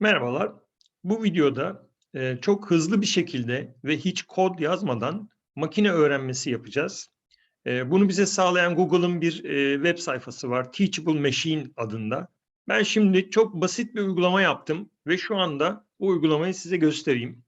Merhabalar. Bu videoda e, çok hızlı bir şekilde ve hiç kod yazmadan makine öğrenmesi yapacağız. E, bunu bize sağlayan Google'ın bir e, web sayfası var. Teachable Machine adında. Ben şimdi çok basit bir uygulama yaptım ve şu anda bu uygulamayı size göstereyim.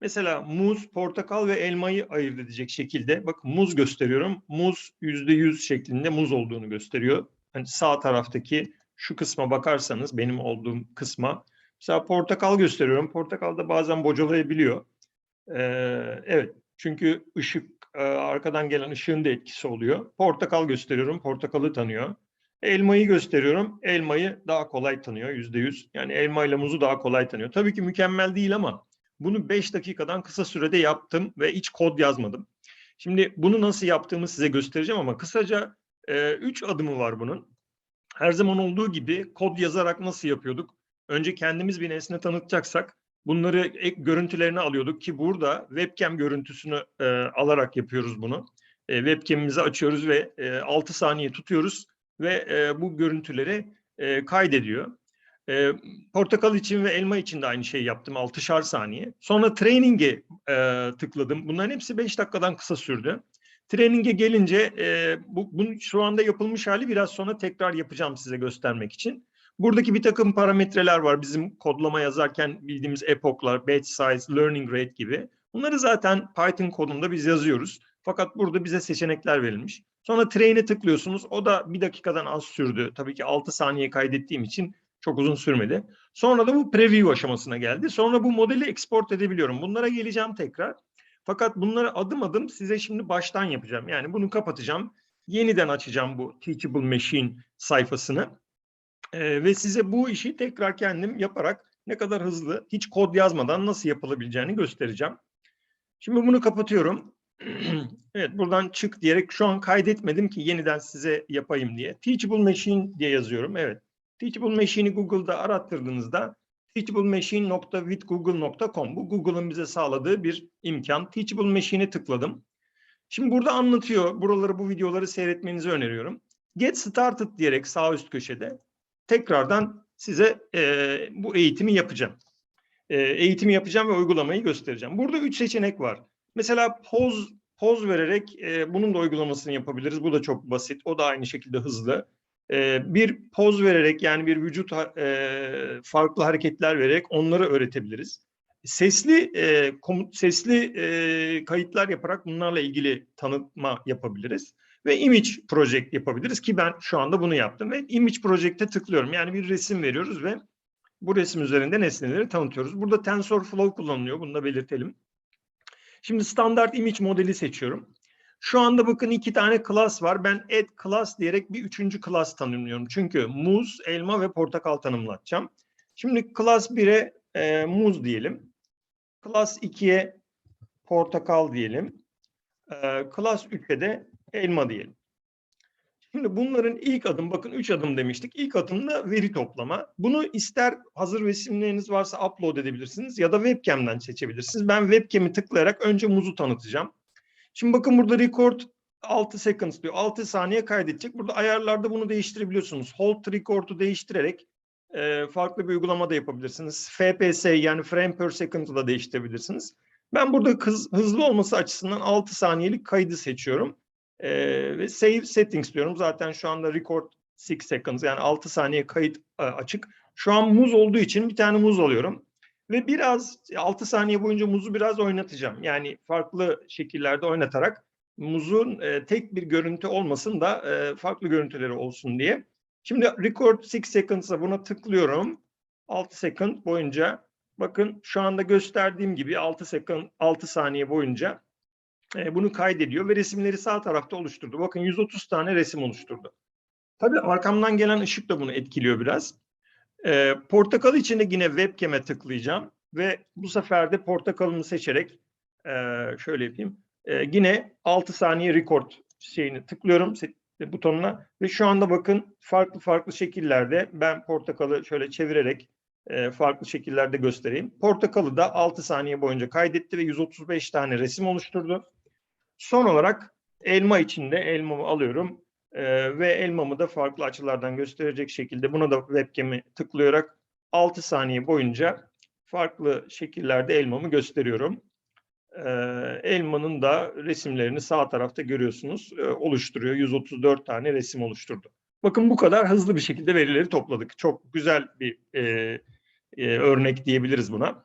Mesela muz, portakal ve elmayı ayırt edecek şekilde, bak muz gösteriyorum. Muz %100 şeklinde muz olduğunu gösteriyor. Hani sağ taraftaki şu kısma bakarsanız, benim olduğum kısma, Mesela portakal gösteriyorum. Portakal da bazen bocalayabiliyor. Ee, evet, çünkü ışık, e, arkadan gelen ışığın da etkisi oluyor. Portakal gösteriyorum, portakalı tanıyor. Elmayı gösteriyorum, elmayı daha kolay tanıyor yüzde yüz. Yani elma ile muzu daha kolay tanıyor. Tabii ki mükemmel değil ama bunu 5 dakikadan kısa sürede yaptım ve hiç kod yazmadım. Şimdi bunu nasıl yaptığımı size göstereceğim ama kısaca 3 e, adımı var bunun. Her zaman olduğu gibi kod yazarak nasıl yapıyorduk? Önce kendimiz bir nesne tanıtacaksak bunları ek görüntülerini alıyorduk ki burada webcam görüntüsünü e, alarak yapıyoruz bunu. E, webcam'imizi açıyoruz ve e, 6 saniye tutuyoruz ve e, bu görüntüleri e, kaydediyor. E, portakal için ve elma için de aynı şeyi yaptım 6'şar saniye. Sonra training'e e, tıkladım. Bunların hepsi 5 dakikadan kısa sürdü. Training'e gelince e, bu, bunun şu anda yapılmış hali biraz sonra tekrar yapacağım size göstermek için. Buradaki bir takım parametreler var bizim kodlama yazarken bildiğimiz epoklar, batch size, learning rate gibi. Bunları zaten Python kodunda biz yazıyoruz. Fakat burada bize seçenekler verilmiş. Sonra train'e tıklıyorsunuz. O da bir dakikadan az sürdü. Tabii ki 6 saniye kaydettiğim için çok uzun sürmedi. Sonra da bu preview aşamasına geldi. Sonra bu modeli export edebiliyorum. Bunlara geleceğim tekrar. Fakat bunları adım adım size şimdi baştan yapacağım. Yani bunu kapatacağım. Yeniden açacağım bu Teachable Machine sayfasını. Ee, ve size bu işi tekrar kendim yaparak ne kadar hızlı, hiç kod yazmadan nasıl yapılabileceğini göstereceğim. Şimdi bunu kapatıyorum. evet buradan çık diyerek şu an kaydetmedim ki yeniden size yapayım diye. Teachable Machine diye yazıyorum. Evet. Teachable Machine'i Google'da arattırdığınızda teachablemachine.withgoogle.com bu Google'ın bize sağladığı bir imkan. Teachable Machine'e tıkladım. Şimdi burada anlatıyor. Buraları bu videoları seyretmenizi öneriyorum. Get Started diyerek sağ üst köşede tekrardan size e, bu eğitimi yapacağım. E, eğitimi yapacağım ve uygulamayı göstereceğim. Burada üç seçenek var. Mesela poz poz vererek e, bunun da uygulamasını yapabiliriz. Bu da çok basit. O da aynı şekilde hızlı. E, bir poz vererek yani bir vücut e, farklı hareketler vererek onları öğretebiliriz. Sesli e, komut, sesli e, kayıtlar yaparak bunlarla ilgili tanıtma yapabiliriz ve image project yapabiliriz ki ben şu anda bunu yaptım ve image project'e tıklıyorum. Yani bir resim veriyoruz ve bu resim üzerinde nesneleri tanıtıyoruz. Burada TensorFlow kullanılıyor. Bunu da belirtelim. Şimdi standart image modeli seçiyorum. Şu anda bakın iki tane class var. Ben add class diyerek bir üçüncü class tanımlıyorum. Çünkü muz, elma ve portakal tanımlatacağım. Şimdi class 1'e e, muz diyelim. Class 2'ye portakal diyelim. E, class 3'e de elma diyelim. Şimdi bunların ilk adım, bakın üç adım demiştik. İlk adımda veri toplama. Bunu ister hazır resimleriniz varsa upload edebilirsiniz ya da webcam'den seçebilirsiniz. Ben webcam'i tıklayarak önce muzu tanıtacağım. Şimdi bakın burada record 6 seconds diyor. 6 saniye kaydedecek. Burada ayarlarda bunu değiştirebiliyorsunuz. Hold record'u değiştirerek e, farklı bir uygulama da yapabilirsiniz. FPS yani frame per second'ı da değiştirebilirsiniz. Ben burada hız, hızlı olması açısından 6 saniyelik kaydı seçiyorum. Ve save settings diyorum. Zaten şu anda record 6 seconds yani 6 saniye kayıt açık. Şu an muz olduğu için bir tane muz alıyorum. Ve biraz 6 saniye boyunca muzu biraz oynatacağım. Yani farklı şekillerde oynatarak muzun e, tek bir görüntü olmasın da e, farklı görüntüleri olsun diye. Şimdi record 6 seconds'a buna tıklıyorum. 6 second boyunca bakın şu anda gösterdiğim gibi 6 second 6 saniye boyunca e, bunu kaydediyor ve resimleri sağ tarafta oluşturdu. Bakın 130 tane resim oluşturdu. Tabii arkamdan gelen ışık da bunu etkiliyor biraz. E, portakal için de yine webcam'e tıklayacağım ve bu sefer de portakalımı seçerek e, şöyle yapayım. E, yine 6 saniye record şeyini tıklıyorum butonuna ve şu anda bakın farklı farklı şekillerde ben portakalı şöyle çevirerek e, farklı şekillerde göstereyim. Portakalı da 6 saniye boyunca kaydetti ve 135 tane resim oluşturdu. Son olarak elma içinde elmamı alıyorum e, ve elmamı da farklı açılardan gösterecek şekilde buna da webcam'i tıklayarak 6 saniye boyunca farklı şekillerde elmamı gösteriyorum. Ee, elmanın da resimlerini sağ tarafta görüyorsunuz. Ee, oluşturuyor. 134 tane resim oluşturdu. Bakın bu kadar hızlı bir şekilde verileri topladık. Çok güzel bir e, e, örnek diyebiliriz buna.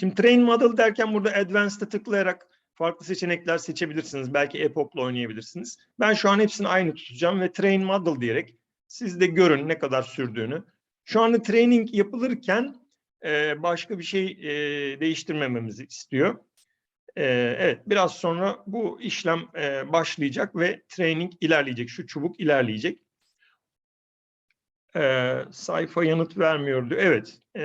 Şimdi train model derken burada advanced'a tıklayarak farklı seçenekler seçebilirsiniz. Belki Epoch'la oynayabilirsiniz. Ben şu an hepsini aynı tutacağım ve train model diyerek siz de görün ne kadar sürdüğünü. Şu anda training yapılırken e, başka bir şey e, değiştirmememizi istiyor. E, evet, biraz sonra bu işlem e, başlayacak ve training ilerleyecek. Şu çubuk ilerleyecek. E, sayfa yanıt vermiyordu. Evet, e,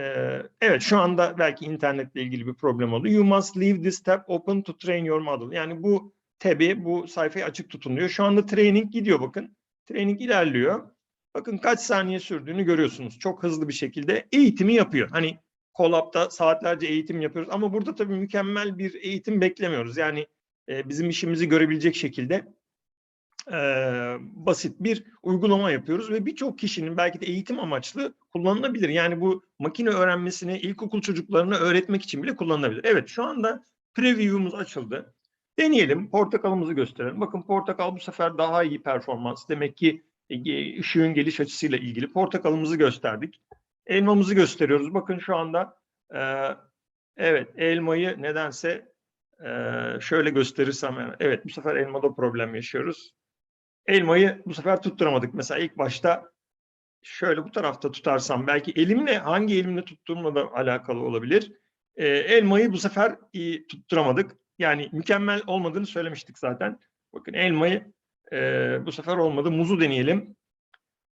evet şu anda belki internetle ilgili bir problem oldu. You must leave this tab open to train your model. Yani bu tab'i, bu sayfayı açık tutun diyor. Şu anda training gidiyor bakın. Training ilerliyor. Bakın kaç saniye sürdüğünü görüyorsunuz. Çok hızlı bir şekilde eğitimi yapıyor. Hani Colab'da saatlerce eğitim yapıyoruz ama burada tabii mükemmel bir eğitim beklemiyoruz. Yani e, bizim işimizi görebilecek şekilde e, basit bir uygulama yapıyoruz ve birçok kişinin belki de eğitim amaçlı kullanılabilir. Yani bu makine öğrenmesini ilkokul çocuklarına öğretmek için bile kullanılabilir. Evet şu anda preview'umuz açıldı. Deneyelim. Portakalımızı gösterelim. Bakın portakal bu sefer daha iyi performans. Demek ki e, ışığın geliş açısıyla ilgili portakalımızı gösterdik. Elmamızı gösteriyoruz. Bakın şu anda e, evet elmayı nedense e, şöyle gösterirsem evet bu sefer elmada problem yaşıyoruz. Elmayı bu sefer tutturamadık. Mesela ilk başta şöyle bu tarafta tutarsam belki elimle hangi elimle tuttuğumla da alakalı olabilir. E, elmayı bu sefer iyi tutturamadık. Yani mükemmel olmadığını söylemiştik zaten. Bakın elmayı e, bu sefer olmadı. Muzu deneyelim.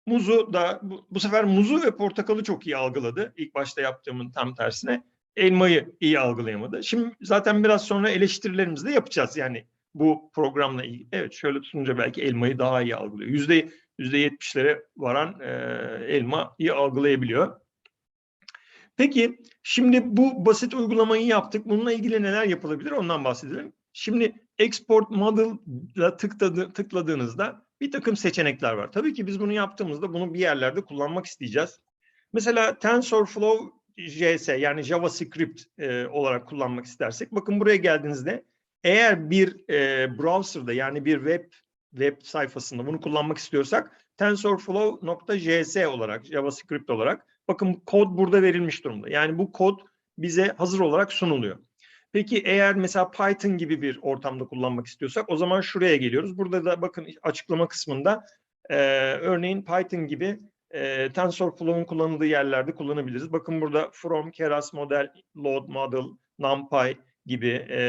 Muzu da bu, bu sefer muzu ve portakalı çok iyi algıladı. İlk başta yaptığımın tam tersine. Elmayı iyi algılayamadı. Şimdi zaten biraz sonra eleştirilerimizi de yapacağız. Yani bu programla ilgili. Evet şöyle tutunca belki elmayı daha iyi algılıyor. Yüzde yüzde yetmişlere varan e, elma iyi algılayabiliyor. Peki şimdi bu basit uygulamayı yaptık. Bununla ilgili neler yapılabilir ondan bahsedelim. Şimdi export model'la tıkladı, tıkladığınızda bir takım seçenekler var. Tabii ki biz bunu yaptığımızda bunu bir yerlerde kullanmak isteyeceğiz. Mesela TensorFlow JS yani JavaScript e, olarak kullanmak istersek bakın buraya geldiğinizde eğer bir e, browser'da yani bir web web sayfasında bunu kullanmak istiyorsak tensorflow.js olarak JavaScript olarak bakın kod burada verilmiş durumda. Yani bu kod bize hazır olarak sunuluyor. Peki eğer mesela Python gibi bir ortamda kullanmak istiyorsak o zaman şuraya geliyoruz. Burada da bakın açıklama kısmında e, örneğin Python gibi e, TensorFlow'un kullanıldığı yerlerde kullanabiliriz. Bakın burada from, Keras model, load model, NumPy gibi e,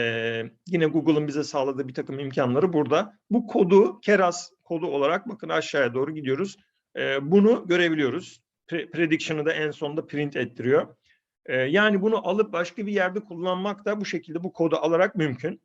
yine Google'ın bize sağladığı bir takım imkanları burada. Bu kodu Keras kodu olarak bakın aşağıya doğru gidiyoruz. E, bunu görebiliyoruz. Pre prediction'ı da en sonunda print ettiriyor. E, yani bunu alıp başka bir yerde kullanmak da bu şekilde bu kodu alarak mümkün.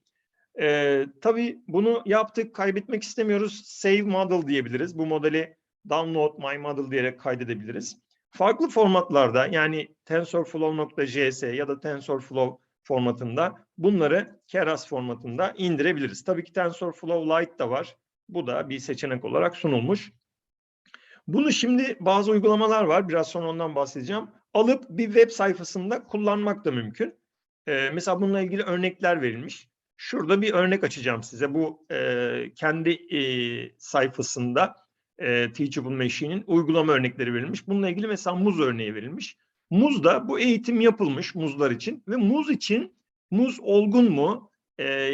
E, tabii bunu yaptık, kaybetmek istemiyoruz. Save model diyebiliriz. Bu modeli download my model diyerek kaydedebiliriz. Farklı formatlarda yani tensorflow.js ya da tensorflow formatında bunları Keras formatında indirebiliriz. Tabii ki TensorFlow Lite da var. Bu da bir seçenek olarak sunulmuş. Bunu şimdi bazı uygulamalar var. Biraz sonra ondan bahsedeceğim. Alıp bir web sayfasında kullanmak da mümkün. Ee, mesela bununla ilgili örnekler verilmiş. Şurada bir örnek açacağım size. Bu e, kendi e, sayfasında e, Teachable Machine'in uygulama örnekleri verilmiş. Bununla ilgili mesela muz örneği verilmiş. Muzda bu eğitim yapılmış muzlar için ve muz için muz olgun mu, e,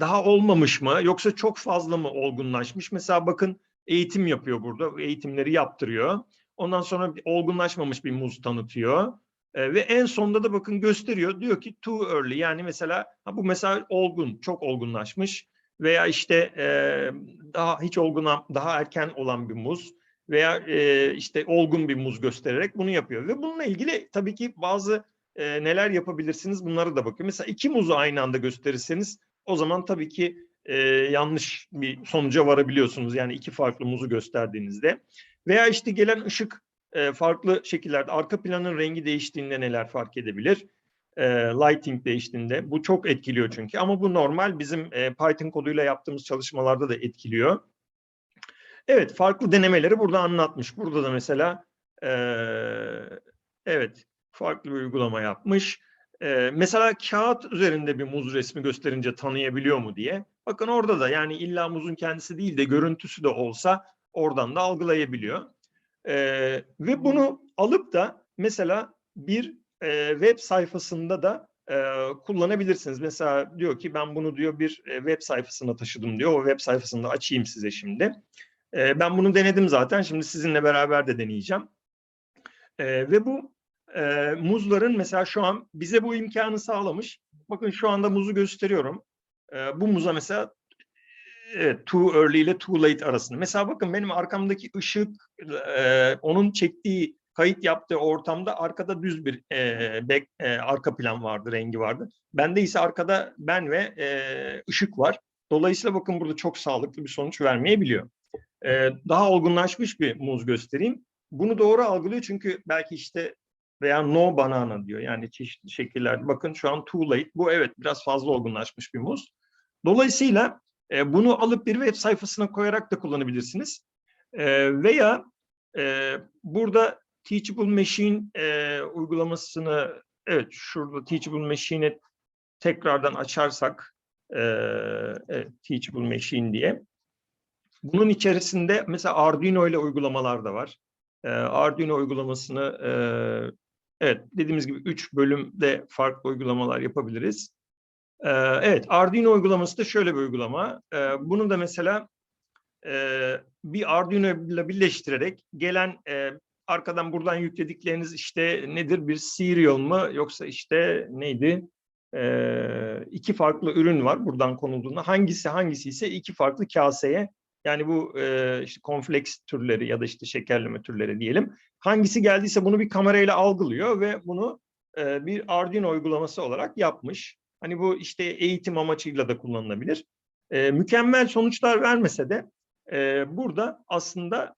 daha olmamış mı yoksa çok fazla mı olgunlaşmış? Mesela bakın eğitim yapıyor burada, eğitimleri yaptırıyor. Ondan sonra olgunlaşmamış bir muz tanıtıyor. E, ve en sonunda da bakın gösteriyor. Diyor ki too early yani mesela ha, bu mesela olgun, çok olgunlaşmış veya işte e, daha hiç olgun, daha erken olan bir muz veya e, işte olgun bir muz göstererek bunu yapıyor. Ve bununla ilgili tabii ki bazı e, neler yapabilirsiniz bunları da bakıyor. Mesela iki muzu aynı anda gösterirseniz o zaman tabii ki e, yanlış bir sonuca varabiliyorsunuz. Yani iki farklı muzu gösterdiğinizde. Veya işte gelen ışık e, farklı şekillerde arka planın rengi değiştiğinde neler fark edebilir? E, lighting değiştiğinde. Bu çok etkiliyor çünkü. Ama bu normal bizim e, Python koduyla yaptığımız çalışmalarda da etkiliyor. Evet, farklı denemeleri burada anlatmış. Burada da mesela e, Evet, farklı bir uygulama yapmış. Ee, mesela kağıt üzerinde bir muz resmi gösterince tanıyabiliyor mu diye. Bakın orada da yani illa muzun kendisi değil de görüntüsü de olsa oradan da algılayabiliyor. Ee, ve bunu alıp da mesela bir e, web sayfasında da e, kullanabilirsiniz. Mesela diyor ki ben bunu diyor bir e, web sayfasına taşıdım diyor. O web sayfasını da açayım size şimdi. E, ben bunu denedim zaten. Şimdi sizinle beraber de deneyeceğim. E, ve bu e, muzların mesela şu an bize bu imkanı sağlamış. Bakın şu anda muzu gösteriyorum. E, bu muza mesela evet, too early ile too late arasında. Mesela bakın benim arkamdaki ışık, e, onun çektiği, kayıt yaptığı ortamda arkada düz bir e, back, e, arka plan vardı, rengi vardı. Bende ise arkada ben ve e, ışık var. Dolayısıyla bakın burada çok sağlıklı bir sonuç vermeyebiliyor. E, daha olgunlaşmış bir muz göstereyim. Bunu doğru algılıyor çünkü belki işte veya no banana diyor. Yani çeşitli şekiller. Bakın şu an too late. Bu evet biraz fazla olgunlaşmış bir muz. Dolayısıyla e, bunu alıp bir web sayfasına koyarak da kullanabilirsiniz. E, veya e, burada Teachable Machine e, uygulamasını evet şurada Teachable Machine'i tekrardan açarsak e, evet, Teachable Machine diye. Bunun içerisinde mesela Arduino ile uygulamalar da var. E, Arduino uygulamasını e, evet dediğimiz gibi 3 bölümde farklı uygulamalar yapabiliriz. E, evet Arduino uygulaması da şöyle bir uygulama. E, bunu da mesela e, bir Arduino ile birleştirerek gelen e, arkadan buradan yükledikleriniz işte nedir bir serial mı yoksa işte neydi e, iki farklı ürün var buradan konulduğunda hangisi hangisi ise iki farklı kaseye yani bu e, işte kompleks türleri ya da işte şekerleme türleri diyelim. Hangisi geldiyse bunu bir kamerayla algılıyor ve bunu e, bir Arduino uygulaması olarak yapmış. Hani bu işte eğitim amacıyla da kullanılabilir. E, mükemmel sonuçlar vermese de e, burada aslında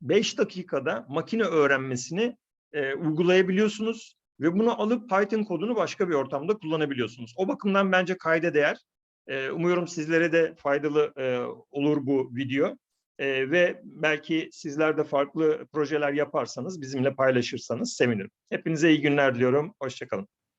5 e, dakikada makine öğrenmesini e, uygulayabiliyorsunuz ve bunu alıp Python kodunu başka bir ortamda kullanabiliyorsunuz. O bakımdan bence kayda değer. E, umuyorum sizlere de faydalı e, olur bu video. E, ve belki sizler de farklı projeler yaparsanız, bizimle paylaşırsanız sevinirim. Hepinize iyi günler diliyorum. Hoşçakalın.